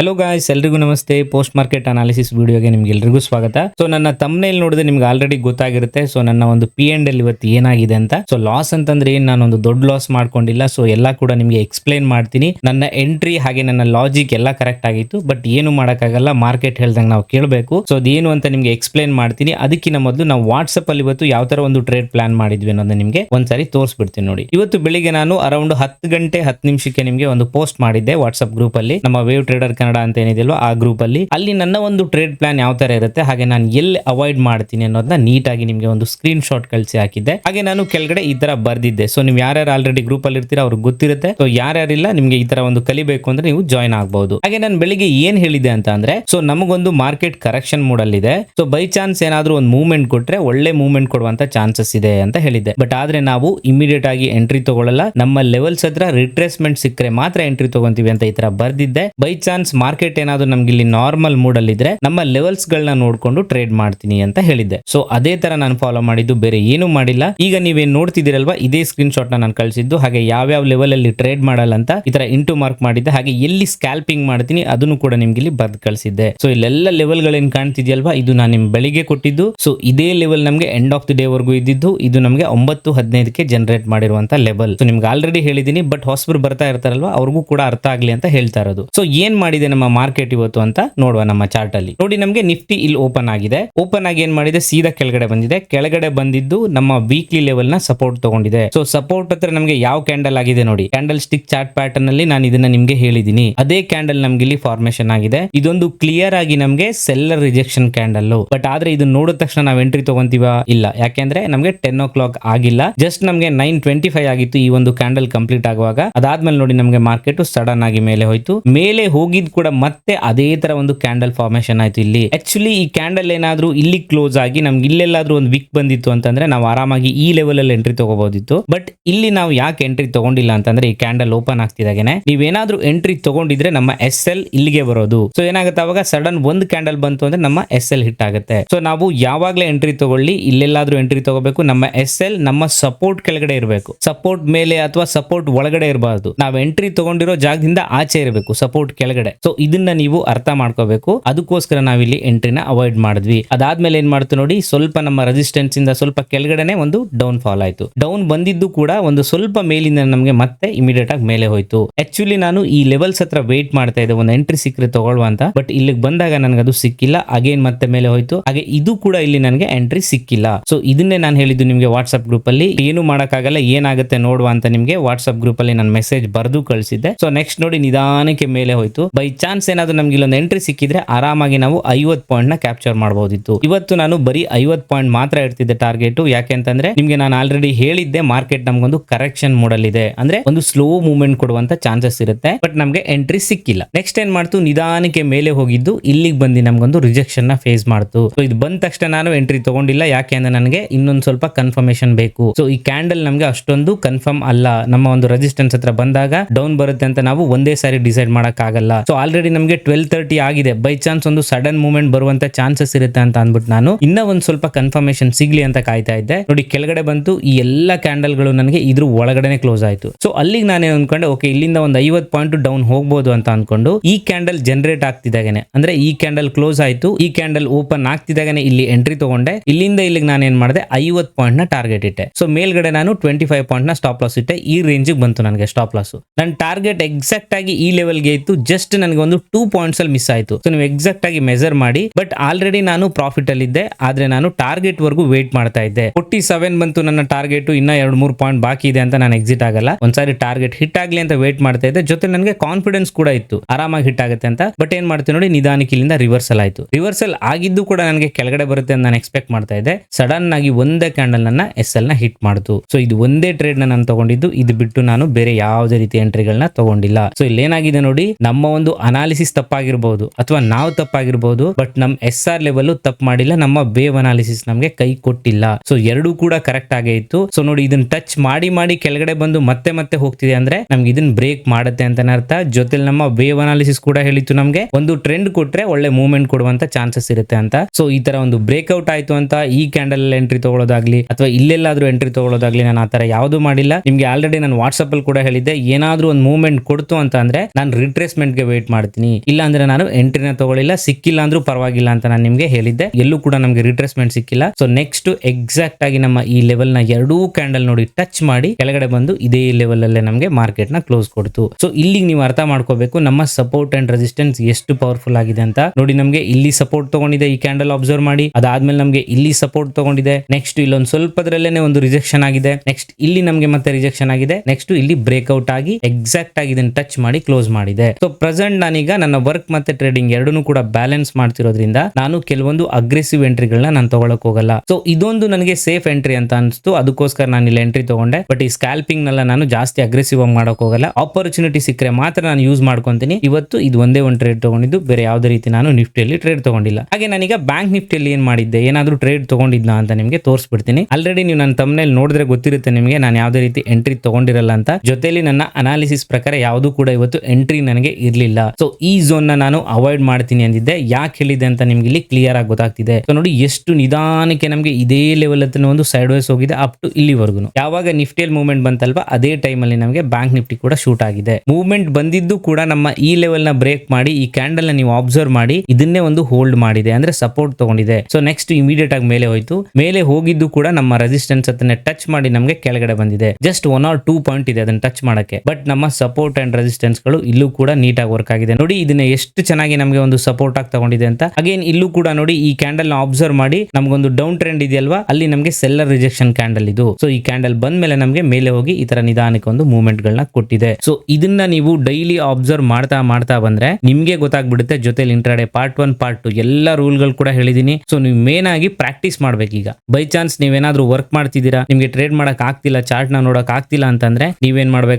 Hello guys ಎಲ್ರಿಗೂ ನಮಸ್ತೆ. Post market analysis ವಿಡಿಯೋಗೆ ನಿಮ್ಗೆ ಎಲ್ರಿಗೂ ಸ್ವಾಗತ. ಸೊ ನನ್ನ ತಮ್ಮನೇಲಿ ನೋಡಿದ್ರೆ ನಿಮ್ಗೆ ಆಲ್ರೆಡಿ ಗೊತ್ತಾಗಿರುತ್ತೆ. ಸೊ ನನ್ನ ಒಂದು ಪಿ ಎಂಡ್ ಎಲ್ ಇವತ್ತು ಏನಾಗಿದೆ ಅಂತ. ಸೊ ಲಾಸ್ ಅಂತಂದ್ರೆ ಏನ್? ಒಂದು ದೊಡ್ಡ ಲಾಸ್ ಮಾಡ್ಕೊಂಡಿಲ್ಲ. ಸೊ ಎಲ್ಲ ಕೂಡ ನಿಮ್ಗೆ ಎಕ್ಸ್ಪ್ಲೈನ್ ಮಾಡ್ತೀನಿ. ನನ್ನ ಎಂಟ್ರಿ ಹಾಗೆ ನನ್ನ ಲಾಜಿಕ್ ಎಲ್ಲ ಕರೆಕ್ಟ್ ಆಗಿತ್ತು. ಬಟ್ ಏನು ಮಾಡೋಕ್ಕಾಗಲ್ಲ. ಮಾರ್ಕೆಟ್ ಹೇಳ್ದಂಗೆ ನಾವು ಕೇಳಬೇಕು. ಸೊ ಅದೇನು ಅಂತ ನಿಮ್ಗೆ ಎಕ್ಸ್ಪ್ಲೈನ್ ಮಾಡ್ತೀನಿ. ಅದಕ್ಕಿಂತ ಮೊದಲು ನಾವು ವಾಟ್ಸಪ್ ಅಲ್ಲಿ ಇವತ್ತು ಯಾವ ತರ ಒಂದು ಟ್ರೇಡ್ ಪ್ಲಾನ್ ಮಾಡಿದ್ವಿ ಅನ್ನೋದನ್ನ ನಿಮಗೆ ಒಂದ್ಸರಿ ತೋರಿಸ್ಬಿಡ್ತೀನಿ ನೋಡಿ. ಇವತ್ತು ಬೆಳಿಗ್ಗೆ ನಾನು ಅರೌಂಡ್ ಹತ್ತು ಗಂಟೆ ಹತ್ತು ನಿಮಿಷಕ್ಕೆ ನಿಮಗೆ ಒಂದು ಪೋಸ್ಟ್ ಮಾಡಿದ್ದೆ ವಾಟ್ಸ್ಆಪ್ ಗ್ರೂಪ್ ಅಲ್ಲಿ. ನಮ್ಮ ವೇವ್ ಟ್ರೇಡರ್ ಕನ್ನಡ ಅಂತ ಏನಿದೆಯಲ್ವ ಆ ಗ್ರೂಪ್ ಅಲ್ಲಿ. ಅಲ್ಲಿ ನನ್ನ ಒಂದು ಟ್ರೇಡ್ ಪ್ಲಾನ್ ಯಾವ ತರ ಇರುತ್ತೆ, ಹಾಗೆ ನಾನು ಎಲ್ಲಿ ಅವಾಯ್ಡ್ ಮಾಡ್ತೀನಿ ಅನ್ನೋದನ್ನ ನೀಟಾಗಿ ನಿಮಗೆ ಒಂದು ಸ್ಕ್ರೀನ್ ಶಾಟ್ ಕಳಿಸಿ ಹಾಕಿದ್ದೆ. ಹಾಗೆ ನಾನು ಕೆಳಗಡೆ ಈ ತರ ಬರ್ದಿದ್ದೆ. ಸೊ ನೀವು ಯಾರ್ಯಾರು ಆಲ್ರೆಡಿ ಗ್ರೂಪ್ ಅಲ್ಲಿ ಇರ್ತೀರಾ ಅವ್ರಿಗೆ ಗೊತ್ತಿರುತ್ತೆ. ಸೊ ಯಾರ್ಯಾರಿಲ್ಲ ನಿಮಗೆ ಈ ತರ ಒಂದು ಕಲಿಬೇಕು ಅಂದ್ರೆ ನೀವು ಜಾಯ್ನ್ ಆಗಬಹುದು ಹಾಗೆ ನಾನು ಬೆಳಿಗ್ಗೆ ಏನ್ ಹೇಳಿದೆ ಅಂತ ಅಂದ್ರೆ ಸೊ ನಮಗೊಂದು ಮಾರ್ಕೆಟ್ ಕರೆಕ್ಷನ್ ಮೂಡ್ ಅಲ್ಲಿ ಇದೆ. ಸೊ ಬೈ ಚಾನ್ಸ್ ಏನಾದ್ರೂ ಒಂದು ಮೂವ್ಮೆಂಟ್ ಕೊಟ್ರೆ ಒಳ್ಳೆ ಮೂವ್ಮೆಂಟ್ ಕೊಡುವಂತ ಚಾನ್ಸಸ್ ಇದೆ ಅಂತ ಹೇಳಿದೆ ಬಟ್ ಆದ್ರೆ ನಾವು ಇಮಿಡಿಯೇಟ್ ಆಗಿ ಎಂಟ್ರಿ ತಗೊಳ್ಳಲ್ಲ. ನಮ್ಮ ಲೆವೆಲ್ಸ್ ಹತ್ರ ರಿಟ್ರೇಸ್ಮೆಂಟ್ ಸಿಕ್ಕರೆ ಮಾತ್ರ ಎಂಟ್ರಿ ತಗೊಂತೀವಿ ಅಂತ ಈ ತರ ಬರ್ದಿದ್ದೆ. ಬೈ ಚಾನ್ಸ್ ಮಾರ್ಕೆಟ್ ಏನಾದ್ರು ನಮ್ಗೆ ಇಲ್ಲಿ ನಾರ್ಮಲ್ ಮೂಡ್ ಅಲ್ಲಿ ಇದ್ರೆ ನಮ್ಮ ಲೆವೆಲ್ಸ್ ಗಳನ್ನ ನೋಡ್ಕೊಂಡು ಟ್ರೇಡ್ ಮಾಡ್ತೀನಿ ಅಂತ ಹೇಳಿದ್ದೆ. ಸೊ ಅದೇ ತರ ನಾನು ಫಾಲೋ ಮಾಡಿದ್ದು, ಬೇರೆ ಏನು ಮಾಡಿಲ್ಲ. ಈಗ ನೀವೇನ್ ನೋಡ್ತಿದ್ದೀರಲ್ವಾ, ಇದೇ ಸ್ಕ್ರೀನ್ ಶಾಟ್ ನಾನು ಕಳಿಸಿದ್ದು, ಹಾಗೆ ಯಾವ್ಯಾವ ಲೆವೆಲ್ ಅಲ್ಲಿ ಟ್ರೇಡ್ ಮಾಡಲ್ಲ ಅಂತ ಈ ತರ ಇಂಟು ಮಾರ್ಕ್ ಮಾಡಿದ್ದೆ, ಹಾಗೆ ಎಲ್ಲಿ ಸ್ಕ್ಯಾಲ್ಪಿಂಗ್ ಮಾಡ್ತೀನಿ ಅದನ್ನು ಕೂಡ ನಿಮ್ಗೆ ಇಲ್ಲಿ ಬರ್ದ್ ಕಳಿಸಿದ್ದೆ. ಸೊ ಇಲ್ಲೆಲ್ಲ ಲೆವೆಲ್ ಗಳೇನ್ ಕಾಣ್ತಿದ್ಯಲ್ವಾ, ಇದು ನಾನು ನಿಮ್ ಬೆಳಿಗ್ಗೆ ಕೊಟ್ಟಿದ್ದು. ಸೊ ಇದೇ ಲೆವೆಲ್ ನಮಗೆ ಎಂಡ್ ಆಫ್ ದಿ ಡೇ ವರೆಗೂ ಇದ್ದಿದ್ದು, ಇದು ನಮಗೆ ಒಂಬತ್ತು ಹದಿನೈದಕ್ಕೆ ಜನರೇಟ್ ಮಾಡಿರುವಂತ ಲೆವೆಲ್ ಸೊ ನಿಮ್ಗೆ ಆಲ್ರೆಡಿ ಹೇಳಿದೀನಿ ಬಟ್ ಹೊಸಬರು ಬರ್ತಾ ಇರ್ತಾರಲ್ವಾ, ಅವ್ರಿಗೂ ಕೂಡ ಅರ್ಥ ಆಗ್ಲಿ ಅಂತ ಹೇಳ್ತಾ ಇರೋದು. ಸೊ ಏನ್ ಮಾಡಿದೆ ನಮ್ಮ ಮಾರ್ಕೆಟ್ ಇವತ್ತು ಅಂತ ನೋಡುವ ನಮ್ಮ ಚಾರ್ಟ್ ಅಲ್ಲಿ. ನೋಡಿ ನಮಗೆ ನಿಫ್ಟಿ ಇಲ್ಲಿ ಓಪನ್ ಆಗಿದೆ. ಓಪನ್ ಆಗಿ ಏನ್ ಮಾಡಿದೆ? ಸೀದಾ ಕೆಳಗಡೆ ಬಂದಿದೆ. ಕೆಳಗಡೆ ಬಂದಿದ್ದು ನಮ್ಮ ವೀಕ್ಲಿ ಲೆವೆಲ್ನ ಸಪೋರ್ಟ್ ತಗೊಂಡಿದೆ. ಸೊ ಸಪೋರ್ಟ್ ಹತ್ರ ನಮಗೆ ಯಾವ ಕ್ಯಾಂಡಲ್ ಆಗಿದೆ ನೋಡಿ. ಕ್ಯಾಂಡಲ್ ಸ್ಟಿಕ್ ಚಾರ್ಟ್ ಪ್ಯಾಟರ್ನ್ ಅಲ್ಲಿ ನಾನು ಇದನ್ನ ನಿಮ್ಗೆ ಹೇಳಿದೀನಿ ಅದೇ ಕ್ಯಾಂಡಲ್ ನಮ್ಗೆ ಇಲ್ಲಿ ಫಾರ್ಮೇಶನ್ ಆಗಿದೆ. ಇದೊಂದು ಕ್ಲಿಯರ್ ಆಗಿ ನಮ್ಗೆ ಸೆಲ್ಲರ್ ರಿಜೆಕ್ಷನ್ ಕ್ಯಾಂಡಲ್ ಬಟ್ ಆದ್ರೆ ಇದು ನೋಡಿದ ತಕ್ಷಣ ನಾವು ಎಂಟ್ರಿ ತಗೊಂತೀವ? ಇಲ್ಲ. ಯಾಕೆಂದ್ರೆ ನಮ್ಗೆ ಟೆನ್ ಓ ಕ್ಲಾಕ್ ಆಗಿಲ್ಲ. ಜಸ್ಟ್ ನಮ್ಗೆ ನೈನ್ ಟ್ವೆಂಟಿ ಫೈವ್ ಆಗಿತ್ತು ಈ ಒಂದು ಕ್ಯಾಂಡಲ್ ಕಂಪ್ಲೀಟ್ ಆಗುವಾಗ. ಅದಾದ್ಮೇಲೆ ನೋಡಿ ನಮಗೆ ಮಾರ್ಕೆಟ್ ಸಡನ್ ಆಗಿ ಮೇಲೆ ಹೋಯ್ತು. ಮೇಲೆ ಹೋಗಿದ್ ಕೂಡ ಮತ್ತೆ ಅದೇ ತರ ಒಂದು ಕ್ಯಾಂಡಲ್ ಫಾರ್ಮೇಶನ್ ಆಯ್ತು ಇಲ್ಲಿ. ಆಕ್ಚುಲಿ ಈ ಕ್ಯಾಂಡಲ್ ಏನಾದ್ರೂ ಇಲ್ಲಿ ಕ್ಲೋಸ್ ಆಗಿ ನಮ್ಗೆ ಇಲ್ಲೆಲ್ಲಾದ್ರೂ ಒಂದು ವಿಕ್ ಬಂದಿತ್ತು ಅಂತಂದ್ರೆ ನಾವು ಆರಾಮಾಗಿ ಈ ಲೆವೆಲ್ ಅಲ್ಲಿ ಎಂಟ್ರಿ ತಗೋಬಹುದಿತ್ತು ಬಟ್ ಇಲ್ಲಿ ನಾವು ಯಾಕೆ ಎಂಟ್ರಿ ತಗೊಂಡಿಲ್ಲ ಅಂತಂದ್ರೆ ಈ ಕ್ಯಾಂಡಲ್ ಓಪನ್ ಆಗ್ತಿದಾಗೇನೆ. ನೀವೇನಾದ್ರೂ ಎಂಟ್ರಿ ತಗೊಂಡಿದ್ರೆ ನಮ್ಮ ಎಸ್ ಎಲ್ ಇಲ್ಲಿಗೆ ಬರೋದು. ಸೊ ಏನಾಗುತ್ತೆ? ಅವಾಗ ಸಡನ್ ಒಂದು ಕ್ಯಾಂಡಲ್ ಬಂತು ಅಂದ್ರೆ ನಮ್ಮ ಎಸ್ ಎಲ್ ಹಿಟ್ ಆಗುತ್ತೆ. ಸೊ ನಾವು ಯಾವಾಗ್ಲೇ ಎಂಟ್ರಿ ತಗೊಳ್ಳಿ, ಇಲ್ಲೆಲ್ಲಾದ್ರೂ ಎಂಟ್ರಿ ತಗೋಬೇಕು. ನಮ್ಮ ಎಸ್ ಎಲ್ ನಮ್ಮ ಸಪೋರ್ಟ್ ಕೆಳಗಡೆ ಇರಬೇಕು. ಸಪೋರ್ಟ್ ಮೇಲೆ ಅಥವಾ ಸಪೋರ್ಟ್ ಒಳಗಡೆ ಇರಬಾರ್ದು. ನಾವು ಎಂಟ್ರಿ ತಗೊಂಡಿರೋ ಜಾಗದಿಂದ ಆಚೆ ಇರಬೇಕು. ಸಪೋರ್ಟ್ ಕೆಳಗಡೆ. ಸೊ ಇದನ್ನ ನೀವು ಅರ್ಥ ಮಾಡ್ಕೋಬೇಕು. ಅದಕ್ಕೋಸ್ಕರ ನಾವಿಲ್ಲಿ ಎಂಟ್ರಿನ ಅವಾಯ್ಡ್ ಮಾಡಿದ್ವಿ. ಅದಾದ್ಮೇಲೆ ಏನ್ ಮಾಡ್ತು ನೋಡಿ, ಸ್ವಲ್ಪ ನಮ್ಮ ರೆಸಿಸ್ಟೆನ್ಸ್ ಇಂದ ಸ್ವಲ್ಪ ಕೆಳಗಡೆನೆ ಒಂದು ಡೌನ್ ಫಾಲ್ ಆಯ್ತು. ಡೌನ್ ಬಂದಿದ್ದು ಕೂಡ ಒಂದು ಸ್ವಲ್ಪ ಮೇಲಿಂದ ನಮಗೆ ಮತ್ತೆ ಇಮಿಡಿಯೇಟ್ ಆಗಿ ಮೇಲೆ ಹೋಯ್ತು. ಆಕ್ಚುಲಿ ನಾನು ಈ ಲೆವೆಲ್ಸ್ ಹತ್ರ ವೇಟ್ ಮಾಡ್ತಾ ಇದ್ದೆ, ಒಂದು ಎಂಟ್ರಿ ಸಿಕ್ಕರೆ ತಗೊಳ್ಳುವ ಅಂತ. ಬಟ್ ಇಲ್ಲಿಗೆ ಬಂದಾಗ ನನಗೆ ಅದು ಸಿಕ್ಕಿಲ್ಲ. ಅಗೇನ್ ಮತ್ತೆ ಮೇಲೆ ಹೋಯ್ತು. ಹಾಗೆ ಇದು ಕೂಡ ಇಲ್ಲಿ ನನಗೆ ಎಂಟ್ರಿ ಸಿಕ್ಕಿಲ್ಲ. ಸೊ ಇದನ್ನೇ ನಾನು ಹೇಳಿದ್ದು ನಿಮಗೆ ವಾಟ್ಸ್ಆಪ್ ಗ್ರೂಪ್ ಅಲ್ಲಿ. ಏನು ಮಾಡಕ್ಕಾಗಲ್ಲ, ಏನಾಗುತ್ತೆ ನೋಡುವ ಅಂತ ನಿಮಗೆ ವಾಟ್ಸ್ಆಪ್ ಗ್ರೂಪ್ ಅಲ್ಲಿ ನಾನು ಮೆಸೇಜ್ ಬರೆದು ಕಳಿಸಿದ್ದೆ. ಸೊ ನೆಕ್ಸ್ಟ್ ನೋಡಿ ನಿಧಾನಕ್ಕೆ ಮೇಲೆ ಹೋಯ್ತು. ಬೈ ಚಾನ್ಸ್ ಏನಾದ್ರು ನಮ್ಗೆ ಇಲ್ಲೊಂದು ಎಂಟ್ರಿ ಸಿಕ್ಕಿದ್ರೆ ಆರಾಮಾಗಿ ನಾವು ಐವತ್ ಪಾಯಿಂಟ್ನ ಕ್ಯಾಪ್ಚರ್ ಮಾಡಬಹುದಿತ್ತು ಇವತ್ತು ನಾನು ಬರೀ ಐವತ್ ಪಾಯಿಂಟ್ ಮಾತ್ರ ಇಡ್ತಿದ್ದೆ ಟಾರ್ಗೆಟ್ ಯಾಕೆ ಅಂತಂದ್ರೆ ನಿಮ್ಗೆ ನಾನು ಆಲ್ರೆಡಿ ಹೇಳಿದ್ದೆ ಮಾರ್ಕೆಟ್ ನಮ್ಗೊಂದು ಕರೆಕ್ಷನ್ ಮೋಡಲ್ ಇದೆ. ಅಂದ್ರೆ ಒಂದು ಸ್ಲೋ ಮೂವ್ಮೆಂಟ್ ಕೊಡುವಂತ ಚಾನ್ಸಸ್ ಇರುತ್ತೆ. ಬಟ್ ನಮ್ಗೆ ಎಂಟ್ರಿ ಸಿಕ್ಕಿಲ್ಲ. ನೆಕ್ಸ್ಟ್ ಏನ್ ಮಾಡ್ತು? ನಿಧಾನಕ್ಕೆ ಮೇಲೆ ಹೋಗಿದ್ದು. ಇಲ್ಲಿಗೆ ಬಂದು ನಮ್ಗೊಂದು ರಿಜೆಕ್ಷನ್ನ ಫೇಸ್ ಮಾಡ್ತು. ಸೊ ಇದು ಬಂದ ತಕ್ಷಣ ನಾನು ಎಂಟ್ರಿ ತಗೊಂಡಿಲ್ಲ. ಯಾಕೆ ಅಂದ್ರೆ ನನಗೆ ಇನ್ನೊಂದು ಸ್ವಲ್ಪ ಕನ್ಫರ್ಮೇಶನ್ ಬೇಕು. ಸೊ ಈ ಕ್ಯಾಂಡಲ್ ನಮ್ಗೆ ಅಷ್ಟೊಂದು ಕನ್ಫರ್ಮ್ ಅಲ್ಲ. ನಮ್ಮ ಒಂದು ರೆಸಿಸ್ಟೆನ್ಸ್ ಹತ್ರ ಬಂದಾಗ ಡೌನ್ ಬರುತ್ತೆ ಅಂತ ನಾವು ಒಂದೇ ಸಾರಿ ಡಿಸೈಡ್ ಮಾಡಕ್ ಆಗಲ್ಲ ಸೊ ಆಲ್ರೆಡಿ ನಮಗೆ ಟ್ವೆಲ್ ತರ್ಟಿ ಆಗಿದೆ. ಬೈ ಚಾನ್ಸ್ ಒಂದು ಸಡನ್ ಮೂವ್ಮೆಂಟ್ ಬರುವಂತ ಚಾನ್ಸಸ್ ಇರುತ್ತೆ ಅಂತ ಅಂದ್ಬಿಟ್ಟು ನಾನು. ಇನ್ನ ಒಂದ್ ಸ್ವಲ್ಪ ಕನ್ಫರ್ಮೇಶನ್ ಸಿಗ್ಲಿ ಅಂತ ಕಾಯ್ತಾ ಇದ್ದೆ. ನೋಡಿ, ಕೆಳಗಡೆ ಬಂತು. ಈ ಎಲ್ಲ ಕ್ಯಾಂಡಲ್ಗಳು ನನಗೆ ಇದ್ರ ಒಳಗಡೆ ಕ್ಲೋಸ್ ಆಯ್ತು. ಸೊ ಅಲ್ಲಿಗೆ ನಾನೇ ಅನ್ಕೊಂಡೆ ಓಕೆ ಇಲ್ಲಿಂದ ಒಂದು ಐವತ್ ಪಾಯಿಂಟ್ ಡೌನ್ ಹೋಗ್ಬೋದು ಅಂತ ಅನ್ಕೊಂಡು ಈ ಕ್ಯಾಂಡಲ್ ಜನರೇಟ್ ಆಗ್ತಿದ್ದಾಗನೆ. ಅಂದ್ರೆ ಈ ಕ್ಯಾಂಡಲ್ ಕ್ಲೋಸ್ ಆಯ್ತು. ಈ ಕ್ಯಾಂಡಲ್ ಓಪನ್ ಆಗ್ತಿದ್ದಾಗನೆ ಇಲ್ಲಿ ಎಂಟ್ರಿ ತಗೊಂಡೆ. ಇಲ್ಲಿಂದ ಇಲ್ಲಿಗೆ ನಾನು ಏನ್ ಮಾಡಿದೆ, ಐವತ್ ಪಾಯಿಂಟ್ನ ಟಾರ್ಗೆಟ್ ಇಟ್ಟೆ. ಸೊ ಮೇಲ್ಗಡೆ ನಾನು ಟ್ವೆಂಟಿ ಫೈವ್ ಪಾಯಿಂಟ್ನ ಸ್ಟಾಪ್ ಲಾಸ್ ಇಟ್ಟೆ. ಈ ರೇಂಜ್ ಬಂತು ನನಗೆ ಸ್ಟಾಪ್ ಲಾಸ್ ನನ್ನ ಟಾರ್ಗೆಟ್ ಎಕ್ಸಾಕ್ಟ್ ಆಗಿ ಈ ಲೆವೆಲ್ಗೆ ಇತ್ತು. ಜಸ್ಟ್ ನನಗೆ ಒಂದು ಟೂ ಪಾಯಿಂಟ್ಸ್ ಅಲ್ಲಿ ಮಿಸ್ ಆಯ್ತು. ಸೊ ನೀವು ಎಕ್ಸಾಕ್ಟ್ ಆಗಿ ಮೆಜರ್ ಮಾಡಿ ಬಟ್ ಆಲ್ರೆಡಿ ನಾನು ಪ್ರಾಫಿಟ್ ಅಲ್ಲಿ ಇದ್ದೆ, ಆದ್ರೆ ನಾನು ಟಾರ್ಗೆಟ್ ವರ್ಗೂ ವೇಟ್ ಮಾಡ್ತಾ ಇದ್ದೆ. ಫೋರ್ಟಿ ಸೆವೆನ್ ಬಂತು ನನ್ನ ಟಾರ್ಗೆಟ್ ಇನ್ನ ಎರಡು ಮೂರು ಪಾಯಿಂಟ್ ಬಾಕಿ ಇದೆ ಅಂತ ನಾನು ಎಕ್ಸಿಟ್ ಆಗಲ್ಲ. ಒಂದ್ಸಾರಿ ಟಾರ್ಗೆಟ್ ಹಿಟ್ ಆಗ್ಲಿ ಅಂತ ವೇಟ್ ಮಾಡ್ತಾ ಇದ್ದೆ. ಜೊತೆ ನನಗೆ ಕಾನ್ಫಿಡೆನ್ಸ್ ಕೂಡ ಇತ್ತು. ಆರಾಮಾಗಿ ಹಿಟ್ ಆಗುತ್ತೆ ಅಂತ. ಬಟ್ ಏನ್ ಮಾಡ್ತೀನಿ ನೋಡಿ ನಿಧಾನಕ್ಕೆ ಇಲ್ಲಿಂದ ರಿವರ್ಸಲ್ ಆಯ್ತು. ರಿವರ್ಸಲ್ ಆಗಿದ್ದು ಕೂಡ ನನಗೆ ಕೆಳಗಡೆ ಬರುತ್ತೆ ಅಂತ ನಾನು ಎಕ್ಸ್ಪೆಕ್ಟ್ ಮಾಡ್ತಾ ಇದ್ದೆ. ಸಡನ್ ಆಗಿ ಒಂದೇ ಕ್ಯಾಂಡಲ್ ನನ್ನ ಎಸ್ ಎಲ್ನ ಹಿಟ್ ಮಾಡ್ತು. ಸೊ ಇದು ಒಂದೇ ಟ್ರೇಡ್ ನಾನು ತಗೊಂಡಿದ್ದು. ಇದು ಬಿಟ್ಟು ನಾನು ಬೇರೆ ಯಾವುದೇ ರೀತಿ ಎಂಟ್ರಿಗಳನ್ನ ತಗೊಂಡಿಲ್ಲ. ಸೊ ಇಲ್ಲಿ ಏನಾಗಿದೆ ನೋಡಿ, ನಮ್ಮ ಒಂದು ಅನಾಲಿಸಿಸ್ ತಪ್ಪಾಗಿರ್ಬಹುದು ಅಥವಾ ನಾವು ತಪ್ಪಾಗಿರ್ಬಹುದು ಬಟ್ ನಮ್ ಎಸ್ ಆರ್ ಲೆವೆಲ್ ತಪ್ಪು ಮಾಡಿಲ್ಲ, ನಮ್ಮ ಬೇವ್ ಅನಾಲಿಸಿಸ್ ನಮಗೆ ಕೈ ಕೊಟ್ಟಿಲ್ಲ. ಸೊ ಎರಡೂ ಕೂಡ ಕರೆಕ್ಟ್ ಆಗೇ ಇತ್ತು. ಸೊ ನೋಡಿ ಇದನ್ನ ಟಚ್ ಮಾಡಿ ಮಾಡಿ ಕೆಳಗಡೆ ಬಂದು ಮತ್ತೆ ಮತ್ತೆ ಹೋಗ್ತಿದೆ ಅಂದ್ರೆ ನಮ್ಗೆ ಇದನ್ನ ಬ್ರೇಕ್ ಮಾಡುತ್ತೆ ಅಂತಾನೆ ಅರ್ಥ. ಜೊತೆಲಿ ನಮ್ಮ ವೇವ್ ಅನಾಲಿಸಿಸ್ ಕೂಡ ಹೇಳಿತ್ತು ನಮ್ಗೆ. ಒಂದು ಟ್ರೆಂಡ್ ಕೊಟ್ರೆ ಒಳ್ಳೆ ಮೂವ್ಮೆಂಟ್ ಕೊಡುವಂತ ಚಾನ್ಸಸ್ ಇರುತ್ತೆ ಅಂತ. ಸೊ ಈ ತರ ಒಂದು ಬ್ರೇಕ್ಔಟ್ ಆಯ್ತು ಅಂತ ಈ ಕ್ಯಾಂಡಲ್ ಎಂಟ್ರಿ ತಗೊಳ್ಳೋದಾಗ್ಲಿ ಅಥವಾ ಇಲ್ಲೆಲ್ಲಾದ್ರೂ ಎಂಟ್ರಿ ತಗೊಳ್ಳೋದಾಗ್ಲಿ ನಾನು ಆತರ ಯಾವ್ದು ಮಾಡಿಲ್ಲ. ನಿಮ್ಗೆ ಆಲ್ರೆಡಿ ನಾನು ವಾಟ್ಸ್ಆಪ್ ಅಲ್ಲಿ ಕೂಡ ಹೇಳಿದ್ದೆ, ಏನಾದ್ರೂ ಒಂದು ಮೂವ್ಮೆಂಟ್ ಕೊಡ್ತು ಅಂತ ಅಂದ್ರೆ ನಾನು ರಿಟ್ರೇಸ್ಮೆಂಟ್ಗೆ ವೇಟ್ ವೇಟ್ ಮಾಡ್ತೀನಿ. ಇಲ್ಲ ಅಂದ್ರೆ ನಾನು ಎಂಟ್ರಿನ ತಗೊಳ್ಳಿಲ್ಲ ಸಿಕ್ಕಿಲ್ಲ ಅಂದ್ರೂ ಪರವಾಗಿಲ್ಲ ಅಂತ ನಾನು ನಿಮ್ಗೆ ಹೇಳಿದ್ದೆ. ಎಲ್ಲೂ ಕೂಡ ನಮಗೆ ರಿಟ್ರೆಸ್ಮೆಂಟ್ ಸಿಕ್ಕಿಲ್ಲ. ಸೊ ನೆಕ್ಸ್ಟ್ ಎಕ್ಸಾಕ್ಟ್ ಆಗಿ ನಮ್ಮ ಈ ಲೆವೆಲ್ನ ಎರಡೂ ಕ್ಯಾಂಡಲ್ ನೋಡಿ ಟಚ್ ಮಾಡಿ ಕೆಳಗಡೆ ಬಂದು ಇದೇ ಲೆವೆಲ್ ಅಲ್ಲೇ ನಮಗೆ ಮಾರ್ಕೆಟ್ನ ಕ್ಲೋಸ್ ಕೊಡ್ತು. ಸೊ ಇಲ್ಲಿಗೆ ನೀವು ಅರ್ಥ ಮಾಡ್ಕೋಬೇಕು, ನಮ್ಮ ಸಪೋರ್ಟ್ ಅಂಡ್ ರೆಸಿಸ್ಟೆನ್ಸ್ ಎಷ್ಟು ಪವರ್ಫುಲ್ ಆಗಿದೆ ಅಂತ. ನೋಡಿ ನಮಗೆ ಇಲ್ಲಿ ಸಪೋರ್ಟ್ ತಗೊಂಡಿದೆ ಈ ಕ್ಯಾಂಡಲ್ ಅಬ್ಸರ್ವ್ ಮಾಡಿ. ಅದಾದ್ಮೇಲೆ ನಮಗೆ ಇಲ್ಲಿ ಸಪೋರ್ಟ್ ತಗೊಂಡಿದೆ. ನೆಕ್ಸ್ಟ್ ಇಲ್ಲೊಂದು ಸ್ವಲ್ಪದ್ರಲ್ಲೇನೆ ಒಂದು ರಿಜೆಕ್ಷನ್ ಆಗಿದೆ. ನೆಕ್ಸ್ಟ್ ಇಲ್ಲಿ ನಮಗೆ ಮತ್ತೆ ರಿಜೆಕ್ಷನ್ ಆಗಿದೆ. ನೆಕ್ಸ್ಟ್ ಇಲ್ಲಿ ಬ್ರೇಕ್ಔಟ್ ಆಗಿ ಎಕ್ಸಾಕ್ಟ್ ಆಗಿ ಇದನ್ನ ಟಚ್ ಮಾಡಿ ಕ್ಲೋಸ್ ಮಾಡಿದೆ. ಸೊ ಪ್ರೆಸೆಂಟ್ ನಾನೀಗ ನನ್ನ ವರ್ಕ್ ಮತ್ತೆ ಟ್ರೇಡಿಂಗ್ ಎರಡನ್ನೂ ಕೂಡ ಬ್ಯಾಲೆನ್ಸ್ ಮಾಡ್ತಿರೋದ್ರಿಂದ ನಾನು ಕೆಲವೊಂದು ಅಗ್ರೆಸಿವ್ ಎಂಟ್ರಿಗಳನ್ನ ನಾನು ತಗೊಳಕ್ ಹೋಗಲ್ಲ. ಸೊ ಇದೊಂದು ನನಗೆ ಸೇಫ್ ಎಂಟ್ರಿ ಅಂತ ಅನಿಸ್ತು. ಅದಕ್ಕೋಸ್ಕರ ನಾನು ಇಲ್ಲಿ ಎಂಟ್ರಿ ತಗೊಂಡೆ. ಬಟ್ ಈ ಸ್ಕ್ಯಾಲ್ಪಿಂಗ್ ನೆಲ್ಲ ನಾನು ಜಾಸ್ತಿ ಅಗ್ರೆಸಿವ್ ಆಗಿ ಮಾಡಕ್ ಹೋಗಲ್ಲ. ಆಪರ್ಚುನಿಟಿ ಸಿಕ್ಕರೆ ಮಾತ್ರ ನಾನು ಯೂಸ್ ಮಾಡ್ಕೊಂತೀನಿ. ಇವತ್ತು ಇದು ಒಂದೇ ಒಂದು ಟ್ರೇಡ್ ತಗೊಂಡಿದ್ದು. ಬೇರೆ ಯಾವುದೇ ರೀತಿ ನಾನು ನಿಫ್ಟಿಯಲ್ಲಿ ಟ್ರೇಡ್ ತಗೊಂಡಿಲ್ಲ. ಹಾಗೆ ನಾನೀಗ ಬ್ಯಾಂಕ್ ನಿಫ್ಟಿಯಲ್ಲಿ ಏನ್ ಮಾಡಿದ್ದೆ? ಏನಾದ್ರೂ ಟ್ರೇಡ್ ತಗೊಂಡಿದ್ನಾ ಅಂತ ನಿಮಗೆ ತೋರಿಸ್ಬಿಡ್ತೀನಿ. ಆಲ್ರೆಡಿ ನೀವು ನನ್ನ ತಮ್ಮನೇಲಿ ನೋಡಿದ್ರೆ ಗೊತ್ತಿರುತ್ತೆ ನಿಮಗೆ ನಾನು ಯಾವುದೇ ರೀತಿ ಎಂಟ್ರಿ ತಗೊಂಡಿರಲ್ಲ ಅಂತ. ಜೊತೆಲಿ ನನ್ನ ಅನಾಲಿಸಿಸ್ ಪ್ರಕಾರ ಯಾವುದು ಕೂಡ ಇವತ್ತು ಎಂಟ್ರಿ ನನಗೆ ಇರಲಿಲ್ಲ. ಸೊ ಈ ಝೋನ್ನ ನಾನು ಅವಾಯ್ಡ್ ಮಾಡ್ತೀನಿ ಅಂದಿದ್ದೆ. ಯಾಕೆ ಹೇಳಿದೆ ಅಂತ ನಿಮ್ಗೆ ಇಲ್ಲಿ ಕ್ಲಿಯರ್ ಆಗಿ ಗೊತ್ತಾಗ್ತಿದೆ. ಸೊ ನೋಡಿ, ಎಷ್ಟು ನಿಧಾನಕ್ಕೆ ನಮಗೆ ಇದೇ ಲೆವೆಲ್ ಹತ್ರ ಒಂದು ಸೈಡ್ ವೈಸ್ ಹೋಗಿದೆ ಅಪ್ ಟು ಇಲ್ಲಿವರೆಗೂ ಯಾವಾಗ ನಿಫ್ಟಿಯಲ್ಲಿ ಮೂವ್ಮೆಂಟ್ ಬಂತಲ್ವಾ, ಅದೇ ಟೈಮ್ ಅಲ್ಲಿ ನಮಗೆ ಬ್ಯಾಂಕ್ ನಿಫ್ಟಿ ಕೂಡ ಶೂಟ್ ಆಗಿದೆ. ಮೂವ್ಮೆಂಟ್ ಬಂದಿದ್ದು ಕೂಡ ನಮ್ಮ ಈ ಲೆವೆಲ್ನ ಬ್ರೇಕ್ ಮಾಡಿ, ಈ ಕ್ಯಾಂಡಲ್ನ ನೀವು ಅಬ್ಸರ್ವ್ ಮಾಡಿ, ಇದನ್ನೇ ಒಂದು ಹೋಲ್ಡ್ ಮಾಡಿದೆ, ಅಂದ್ರೆ ಸಪೋರ್ಟ್ ತಗೊಂಡಿದೆ. ಸೊ ನೆಕ್ಸ್ಟ್ ಇಮಿಡಿಯೇಟ್ ಆಗಿ ಮೇಲೆ ಹೋಯ್ತು. ಮೇಲೆ ಹೋಗಿದ್ದು ಕೂಡ ನಮ್ಮ ರೆಸಿಸ್ಟೆನ್ಸ್ ಅದನ್ನ ಟಚ್ ಮಾಡಿ ನಮಗೆ ಕೆಳಗಡೆ ಬಂದಿದೆ. Just one or two point ಇದೆ ಅದನ್ನ ಟಚ್ ಮಾಡಕ್ಕೆ. ಬಟ್ ನಮ್ಮ ಸಪೋರ್ಟ್ ಅಂಡ್ ರೆಸಿಸ್ಟೆನ್ಸ್ಗಳು ಇಲ್ಲೂ ಕೂಡ ನೀಟಾಗಿ ವರ್ಕ್ ಆಗಿದೆ. ನೋಡಿ, ಇದನ್ನ ಎಷ್ಟು ಚೆನ್ನಾಗಿ ನಮಗೆ ಒಂದು ಸಪೋರ್ಟ್ ಆಗಿ ತಗೊಂಡಿದೆ ಅಂತ. ಅಗೇನ್ ಇಲ್ಲೂ ಕೂಡ ನೋಡಿ, ಈ ಕ್ಯಾಂಡಲ್ನ ಅಬ್ಸರ್ವ್ ಮಾಡಿ ನಮಗೊಂದು ಡೌನ್ ಟ್ರೆಂಡ್ ಇದೆಯಲ್ವಾ? ಅಲ್ಲಿ ನಮಗೆ ಸೆಲ್ಲರ್ ರಿಜೆಕ್ಷನ್ ಕ್ಯಾಂಡಲ್ ಇದು. ಸೊ ಈ ಕ್ಯಾಂಡಲ್ ಬಂದ ಮೇಲೆ ನಮಗೆ ಮೇಲೆ ಹೋಗಿ ಈ ತರ ನಿಧಾನಕ್ಕೆ ಒಂದು ಮೂವ್ಮೆಂಟ್ ಗಳನ್ನ ಕೊಟ್ಟಿದೆ. ಸೊ ಇದನ್ನ ನೀವು ಡೈಲಿ ಅಬ್ಸರ್ವ್ ಮಾಡ್ತಾ ಮಾಡ್ತಾ ಬಂದ್ರೆ ನಿಮ್ಗೆ ಗೊತ್ತಾಗ್ಬಿಡುತ್ತೆ. ಜೊತೆಲಿ intraday part one part two ಎಲ್ಲ ರೂಲ್ಗಳು ಕೂಡ ಹೇಳಿದೀನಿ. ಸೊ ನೀವು ಮೇನ್ ಆಗಿ ಪ್ರಾಕ್ಟೀಸ್ ಮಾಡ್ಬೇಕೀಗ ಬೈ ಚಾನ್ಸ್ ನೀವೇನಾದ್ರೂ ವರ್ಕ್ ಮಾಡ್ತಿದ್ದೀರಾ? ನಿಮ್ಗೆ ಟ್ರೇಡ್ ಮಾಡಕ್ ಆಗ್ತಿಲ್ಲ ಚಾರ್ಟ್ನ ನೋಡಕ್ ಆಗ್ತಿಲ್ಲ ಅಂತಂದ್ರೆ ನೀವೇನ್ ಮಾಡ್ಬೇಕು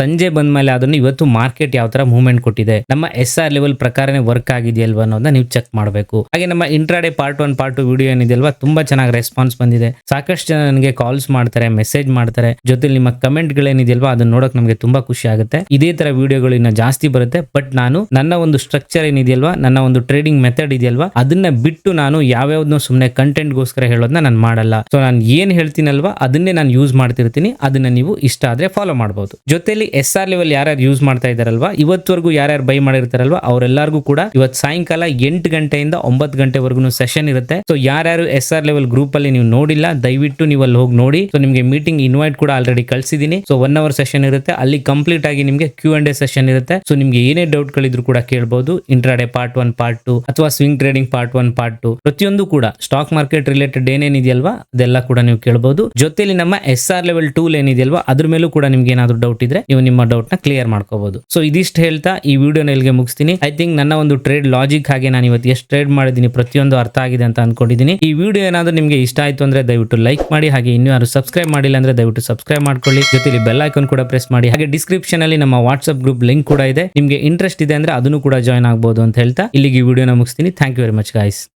ಸಂಜೆ ಬಂದ್ಮೇಲೆ ಅದನ್ನು ಇವತ್ತು ಮಾರ್ಕೆಟ್ ಯಾವ ತರ ಮೂವ್ಮೆಂಟ್ ಕೊಟ್ಟಿದೆ? ನಮ್ಮ ಎಸ್ ಆರ್ ಲೆವೆಲ್ ಪ್ರಕಾರನೇ ವರ್ಕ್ ಆಗಿದೆಯಲ್ವಾ ಅನ್ನೋದನ್ನ ನೀವು ಚೆಕ್ ಮಾಡಬೇಕು. ಹಾಗೆ ನಮ್ಮ intraday part one part two video ಏನಿದೆಯಲ್ವಾ, ತುಂಬಾ ಚೆನ್ನಾಗಿ ರೆಸ್ಪಾನ್ಸ್ ಬಂದಿದೆ. ಸಾಕಷ್ಟು ಜನ ನನಗೆ ಕಾಲ್ಸ್ ಮಾಡ್ತಾರೆ ಮೆಸೇಜ್ ಮಾಡ್ತಾರೆ. ಜೊತೆಲಿ ನಿಮ್ಮ ಕಮೆಂಟ್ ಗಳೇನಿದೆಯಲ್ವಾ ಅದನ್ನ ನೋಡಕ್ ನಮಗೆ ತುಂಬಾ ಖುಷಿ ಆಗುತ್ತೆ. ಇದೇ ತರ ವಿಡಿಯೋಗಳು ಇನ್ನ ಜಾಸ್ತಿ ಬರುತ್ತೆ ಬಟ್ ನಾನು ನನ್ನ ಒಂದು ಸ್ಟ್ರಕ್ಚರ್ ಏನಿದೆಯಲ್ವಾ, ನನ್ನ ಒಂದು ಟ್ರೇಡಿಂಗ್ ಮೆಥಡ್ ಇದೆಯಲ್ವಾ, ಅದನ್ನ ಬಿಟ್ಟು ನಾನು ಯಾವ್ಯಾವ್ದನ್ನೋ ಸುಮ್ಮನೆ ಕಂಟೆಂಟ್ ಗೋಸ್ಕರ ಹೇಳೋದನ್ನ ನಾನು ಮಾಡಲ್ಲ. ಸೊ ನಾನು ಏನ್ ಹೇಳ್ತೀನಲ್ವಾ, ಅದನ್ನೇ ನಾನು ಯೂಸ್ ಮಾಡ್ತಿರ್ತೀನಿ, ಅದನ್ನ ನೀವು ಇಷ್ಟ ಆದ್ರೆ ಫಾಲೋ ಮಾಡಬಹುದು ಜೊತೆಲಿ ಎಸ್ ಆರ್ ಲೆವೆಲ್ ಯಾರ್ಯಾರು ಯೂಸ್ ಮಾಡ್ತಾ ಇದಾರಲ್ವಾ ಇವತ್ತವರೆಗೂ ಯಾರ್ಯಾರು ಬೈ ಮಾಡಿರ್ತಾರಲ್ವಾ, ಅವರೆಲ್ಲರಿಗೂ ಕೂಡ ಇವತ್ತು ಸಾಯಂಕಾಲ ಎಂಟು ಗಂಟೆಯಿಂದ ಒಂಬತ್ತು ಗಂಟೆವರೆಗೂ ಸೆಷನ್ ಇರುತ್ತೆ. ಸೊ ಯಾರ್ಯಾರು ಎಸ್ ಆರ್ ಲೆವೆಲ್ ಗ್ರೂಪ್ ಅಲ್ಲಿ ನೀವು ನೋಡಿಲ್ಲ, ದಯವಿಟ್ಟು ನೀವು ಅಲ್ಲಿ ಹೋಗಿ ನೋಡಿ. ಸೊ ನಿಮಗೆ ಮೀಟಿಂಗ್ ಇನ್ವೈಟ್ ಕೂಡ ಆಲ್ರೆಡಿ ಕಳಿಸಿದೀನಿ. ಸೊ ಒನ್ ಅವರ್ ಸೆಷನ್ ಇರುತ್ತೆ. ಅಲ್ಲಿ ಕಂಪ್ಲೀಟ್ ಆಗಿ ನಿಮಗೆ ಕ್ಯೂ ಅಂಡ್ ಎ ಸೆಷನ್ ಇರುತ್ತೆ. ಸೊ ನಿಮ್ಗೆ ಏನೇ ಡೌಟ್ ಗಳಿದ್ರು ಕೂಡ ಕೇಳಬಹುದು intraday part one part two ಅಥವಾ swing trading part one part two ಪ್ರತಿಯೊಂದು ಕೂಡ ಸ್ಟಾಕ್ ಮಾರ್ಕೆಟ್ ರಿಲೇಟೆಡ್ ಏನೇನಿದೆಯಲ್ವಾ, ಅದೆಲ್ಲ ಕೂಡ ನೀವು ಕೇಳಬಹುದು ಜೊತೆಲಿ ನಮ್ಮ ಎಸ್ ಆರ್ ಲೆವೆಲ್ ಟೂಲ್ ಏನಿದೆಯಲ್ವಾ, ಅದ್ರ ಮೇಲೂ ಕೂಡ ನಿಮ್ಗೆ ಏನಾದ್ರು ಡೌಟ್ ಇದ್ರೆ ನೀವು ನಿಮ್ಮ ಡೌಟ್ನ ಕ್ಲಿಯರ್ ಮಾಡ್ಕೋಬಹುದು ಸೊ ಇದಿಷ್ಟು ಹೇಳ್ತಾ ಈ ವಿಡಿಯೋನ ಇಲ್ಲಿಗೆ ಮುಗಿಸ್ತೀನಿ. ಐ ಥಿಂಕ್ ನನ್ನ ಒಂದು ಟ್ರೇಡ್ ಲಾಜಿಕ್ ಹಾಗೆ ನಾನು ಇವತ್ತು ಎಷ್ಟು ಟ್ರೇಡ್ ಮಾಡಿದ್ದೀನಿ ಪ್ರತಿಯೊಂದು ಅರ್ಥ ಆಗಿದೆ ಅಂತ ಅನ್ಕೊಂಡಿದ್ದೀನಿ. ಈ ವಿಡಿಯೋ ಏನಾದ್ರು ನಿಮಗೆ ಇಷ್ಟ ಆಯ್ತು ಅಂದ್ರೆ ದಯವಿಟ್ಟು ಲೈಕ್ ಮಾಡಿ, ಹಾಗೆ ಇನ್ನೂ ಯಾರು ಸಬ್ಸ್ಕ್ರೈಬ್ ಮಾಡಿಲ್ಲ ಅಂದ್ರೆ ದಯವಿಟ್ಟು ಸಬ್ಸ್ಕ್ರೈಬ್ ಮಾಡ್ಕೊಳ್ಳಿ. ಜೊತೆಲಿ ಬೆಲ್ ಐಕನ್ ಕೂಡ ಪ್ರೆಸ್ ಮಾಡಿ. ಹಾಗೆ ಡಿಸ್ಕ್ರಿಪ್ಷನ್ ಅಲ್ಲಿ ನಮ್ಮ ವಾಟ್ಸ್ಆಪ್ ಗ್ರೂಪ್ ಲಿಂಕ್ ಕೂಡ ಇದೆ. ನಿಮಗೆ ಇಂಟ್ರೆಸ್ಟ್ ಇದೆ ಅಂದ್ರೆ ಅದನ್ನು ಕೂಡ ಜಾಯ್ನ್ ಆಗ್ಬೋದು ಅಂತ ಹೇಳ್ತಾ ಇಲ್ಲಿಗೆ ವಿಡಿಯೋನ ಮುಗಿಸ್ತೀನಿ. Thank you very much guys